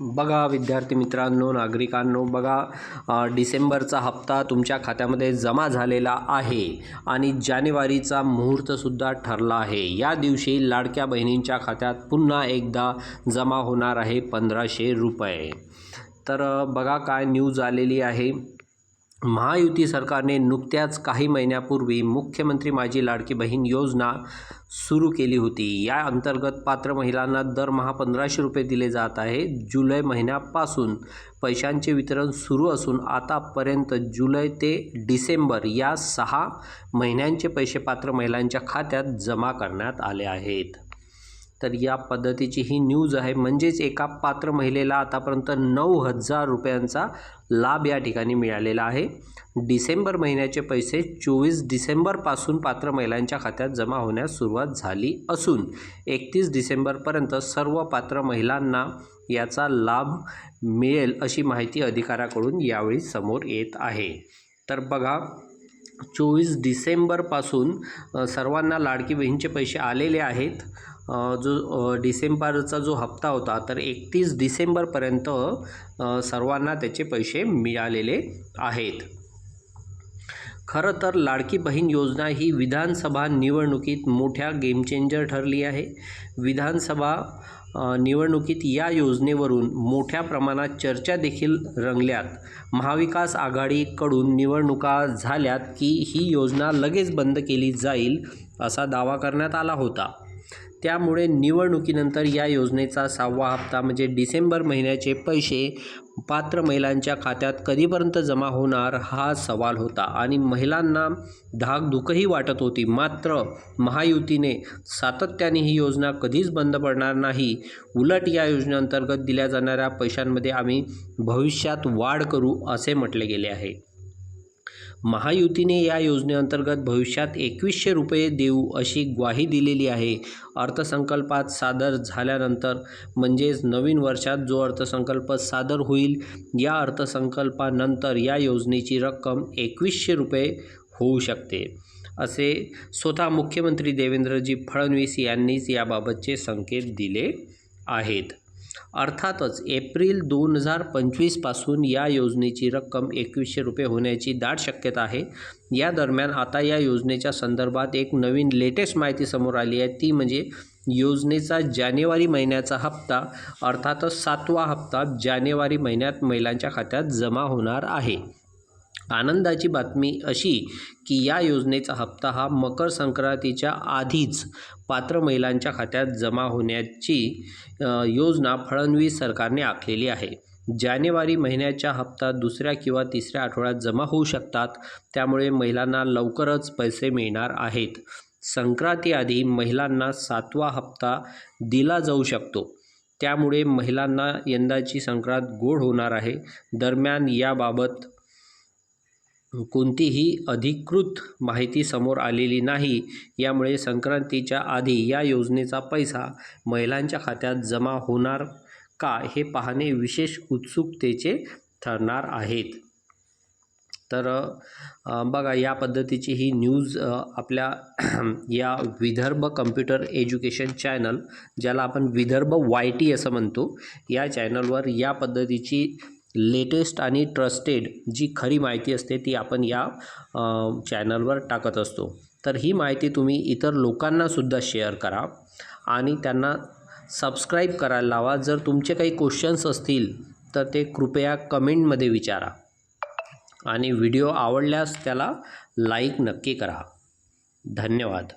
बघा विद्यार्थी मित्रांनो नागरिकांनो बघा डिसेंबरचा हप्ता तुमच्या खात्यामध्ये जमा झालेला आहे आणि जानेवारीचा मुहूर्तसुद्धा ठरला आहे. या दिवशी लाडक्या बहिणींच्या खात्यात पुन्हा एकदा जमा होणार आहे पंधराशे रुपये. तर बघा काय न्यूज आलेली आहे. महायुती सरकारने नुकत्याच काही महिन्यापूर्वी मुख्यमंत्री माझी लाडकी बहीण योजना सुरू केली होती. या अंतर्गत पात्र महिलांना दरमहा पंधराशे रुपये दिले जात आहे. जुलै महिन्यापासून पैशांचे वितरण सुरू असून आतापर्यंत जुलै ते डिसेंबर या सहा महिन्यांचे पैसे पात्र महिलांच्या खात्यात जमा करण्यात आले आहेत. तर या पद्धतीची ही न्यूज आहे. म्हणजेच एका पात्र महिलेला आतापर्यंत नऊ हजार रुपयांचा लाभ या ठिकाणी मिळालेला आहे. डिसेंबर महिन्याचे पैसे चोवीस डिसेंबरपासून पात्र महिलांच्या खात्यात जमा होण्यास सुरुवात झाली असून एकतीस डिसेंबरपर्यंत सर्व पात्र महिलांना याचा लाभ मिळेल अशी माहिती अधिकाऱ्याकडून यावेळी समोर येत आहे. तर बघा चोवीस डिसेंबरपासून सर्वांना लाडकी बहीणचे पैसे आलेले आहेत. जो डिसेंबरचा जो हप्ता होता तर एकतीस डिसेंबरपर्यंत सर्वांना त्याचे पैसे मिळालेले आहेत. खरं तर लाडकी बहीण योजना ही विधानसभा निवडणुकीत मोठ्या गेमचेंजर ठरली आहे. विधानसभा निवडणुकीत या योजनेवरून मोठ्या प्रमाणात चर्चा देखील रंगल्यात. महाविकास आघाडीकडून निवडणुका झाल्यात की ही योजना लगेच बंद केली जाईल असा दावा करण्यात आला होता. त्यामुळे निवडणुकीनंतर या योजनेचा सहावा हप्ता म्हणजे डिसेंबर महिन्याचे पैसे पात्र महिलांच्या खात्यात कधीपर्यंत जमा होणार हा सवाल होता. आणि महिलांना धाकधुकही वाटत होती. मात्र महायुतीने सातत्याने ही योजना कधीच बंद पडणार नाही. उलट या योजनेअंतर्गत दिल्या जाणाऱ्या पैशांमध्ये आम्ही भविष्यात वाढ करू असे म्हटले गेले आहे. महायुतीने या योजनेअंतर्गत भविष्यात एकवीसशे रुपये देऊ अशी ग्वाही दिलेली आहे. अर्थसंकल्पात सादर झाल्यानंतर म्हणजेच नवीन वर्षात जो अर्थसंकल्प सादर होईल या अर्थसंकल्पानंतर या योजनेची रक्कम एकवीसशे रुपये होऊ शकते असे स्वतः मुख्यमंत्री देवेंद्रजी फडणवीस यांनीच याबाबतचे संकेत दिले आहेत. अर्थातच एप्रिल दोन हजार पंचवीसपासून या योजनेची रक्कम एकवीसशे रुपये होण्याची दाट शक्यता आहे. या दरम्यान आता या योजनेच्या संदर्भात एक नवीन लेटेस्ट माहिती समोर आली आहे. ती म्हणजे योजनेचा जानेवारी महिन्याचा हप्ता अर्थातच सातवा हप्ता जानेवारी महिन्यात महिलांच्या खात्यात जमा होणार आहे. आनंदाची बातमी अशी की या योजनेचा हप्ता हा मकर संक्रांतीच्या आधीच पात्र महिलांच्या खात्यात जमा होण्याची योजना फडणवीस सरकारने आखलेली आहे. जानेवारी महिन्याच्या हप्ता दुसऱ्या किंवा तिसऱ्या आठवड्यात जमा होऊ शकतात. त्यामुळे महिलांना लवकरच पैसे मिळणार आहेत. संक्रांतीआधी महिलांना सातवा हप्ता दिला जाऊ शकतो. त्यामुळे महिलांना यंदाची संक्रांत गोड होणार आहे. दरम्यान याबाबत कोणतीही अधिकृत माहिती समोर आलेली नाही. यामुळे संक्रांतीच्या आधी या योजनेचा पैसा महिलांच्या खात्यात जमा होणार का हे पाहणे विशेष उत्सुकतेचे ठरणार आहेत. तर बघा या पद्धतीची ही न्यूज आपल्या या विदर्भ कम्प्युटर एज्युकेशन चॅनल ज्याला आपण विदर्भ वाय टी असं म्हणतो या चॅनलवर या पद्धतीची लेटेस्ट आणि ट्रस्टेड जी खरी माहिती असते ती आपण या चॅनलवर टाकत असतो. तर ही माहिती तुम्ही इतर लोकांनासुद्धा शेअर करा आणि त्यांना सबस्क्राईब करायला लावा. जर तुमचे काही क्वेश्चन्स असतील तर ते कृपया कमेंटमध्ये विचारा. आणि व्हिडिओ आवडल्यास त्याला लाईक नक्की करा. धन्यवाद.